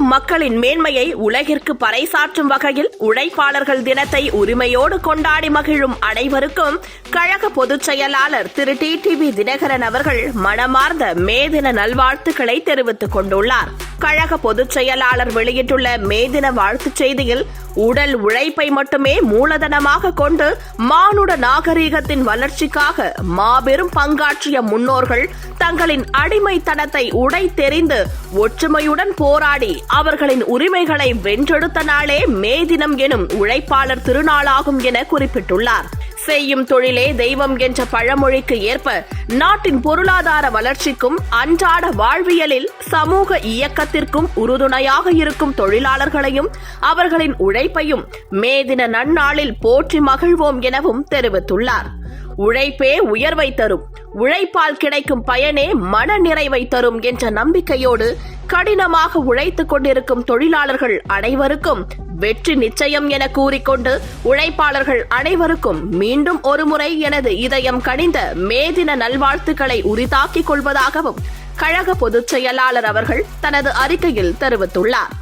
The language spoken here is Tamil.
உழைக்கும் மக்களின் மேன்மையை உலகிற்கு பறைசாற்றும் வகையில் உழைப்பாளர்கள் தினத்தை உரிமையோடு கொண்டாடி மகிழும் அனைவருக்கும் கழக பொதுச் செயலாளர் திரு. டி. டிவி தினகரன் அவர்கள் மனமார்ந்த மே தின நல்வாழ்த்துக்களை தெரிவித்துக் கொண்டுள்ளார். கழக பொதுச் செயலாளர் வெளியிட்டுள்ள மே தின வாழ்த்துச் செய்தியில் உடல் உழைப்பை மட்டுமே மூலதனமாக கொண்டு மானுட நாகரீகத்தின் வளர்ச்சிக்காக மாபெரும் பங்காற்றிய முன்னோர்கள் தங்களின் அடிமைத்தனத்தை உடை தெரிந்து ஒற்றுமையுடன் போராடி அவர்களின் உரிமைகளை வென்றெடுத்த நாளே மே தினம் எனும் உழைப்பாளர் திருநாளாகும் என குறிப்பிட்டுள்ளார். செய்யும் தொழிலே தெய்வம் என்ற பழமொழிக்கு ஏற்ப நாட்டின் பொருளாதார வளர்ச்சிக்கும் அன்றாட வாழ்வியலில் சமூக இயக்கத்திற்கும் உறுதுணையாக இருக்கும் தொழிலாளர்களையும் அவர்களின் உழைப்பையும் மே தின நன்னாளில் போற்றி மகிழ்வோம் எனவும் தெரிவித்துள்ளார். உழைப்பே உயர்வை தரும். உழைப்பால் கிடைக்கும் பயனே மன நிறைவை தரும் என்ற நம்பிக்கையோடு கடினமாக உழைத்துக் கொண்டிருக்கும் தொழிலாளர்கள் அனைவருக்கும் வெற்றி நிச்சயம் என கூறிக்கொண்டு உழைப்பாளர்கள் அனைவருக்கும் மீண்டும் ஒருமுறை எனது இதயம் கனிந்த மே தின நல்வாழ்த்துக்களை உரித்தாக்கிக் கொள்வதாகவும் கழக பொதுச் செயலாளர் அவர்கள் தனது அறிக்கையில் தெரிவித்துள்ளார்.